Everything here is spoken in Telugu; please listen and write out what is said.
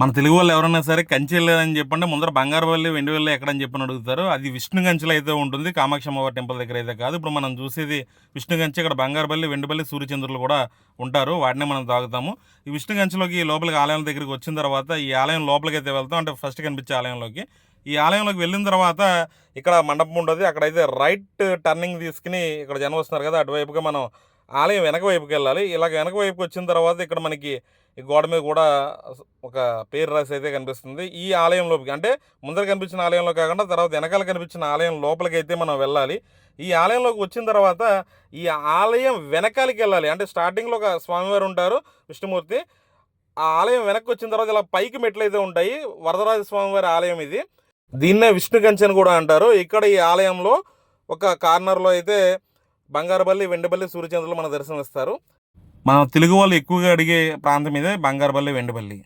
మన తెలుగు వాళ్ళు ఎవరైనా సరే కంచి వెళ్ళారని చెప్పండి ముందర బంగారుపల్లి వెండివల్లి ఎక్కడని చెప్పని అడుగుతారు. అది విష్ణు కంచెలో అయితే ఉంటుంది కామాక్షి అమ్మవారి టెంపుల్ దగ్గర అయితే కాదు. ఇప్పుడు మనం చూసేది విష్ణు కంచి ఇక్కడ బంగారుపల్లి వెండిపల్లి సూర్యచంద్రులు కూడా ఉంటారు. వాటిని మనం తాగుతాము. ఈ విష్ణు కంచెలోకి లోపలికి ఆలయం దగ్గరికి వచ్చిన తర్వాత ఈ ఆలయం లోపలికి అయితే వెళ్తాం. అంటే ఫస్ట్ కనిపించే ఆలయంలోకి. ఈ ఆలయంలోకి వెళ్ళిన తర్వాత ఇక్కడ మండపం ఉండదు. అక్కడైతే రైట్ టర్నింగ్ తీసుకుని ఇక్కడ జనం వస్తున్నారు కదా అటువైపుగా మనం ఆలయం వెనక వైపుకి వెళ్ళాలి. ఇలాగ వెనక వైపుకి వచ్చిన తర్వాత ఇక్కడ మనకి ఈ గోడ మీద కూడా ఒక పేరు రాసి అయితే కనిపిస్తుంది. ఈ ఆలయంలోకి అంటే ముందర కనిపించిన ఆలయంలో కాకుండా తర్వాత వెనకాల కనిపించిన ఆలయం లోపలికి అయితే మనం వెళ్ళాలి. ఈ ఆలయంలోకి వచ్చిన తర్వాత ఈ ఆలయం వెనకాలకి వెళ్ళాలి. అంటే స్టార్టింగ్లో ఒక స్వామివారు ఉంటారు విష్ణుమూర్తి. ఆ ఆలయం వెనక్కి వచ్చిన తర్వాత ఇలా పైకి మెట్లు అయితే ఉంటాయి. వరదరాజ స్వామివారి ఆలయం ఇది. దీన్నే విష్ణు కంచెని కూడా అంటారు. ఇక్కడ ఈ ఆలయంలో ఒక కార్నర్లో అయితే బంగారపల్లి వెండబల్లి సూర్యచంద్రులు మన దర్శనం ఇస్తారు మన తెలుగు వాళ్ళు ఎక్కువగా అడిగే ప్రాంతం ఇదే బంగారపల్లి వెండబల్లి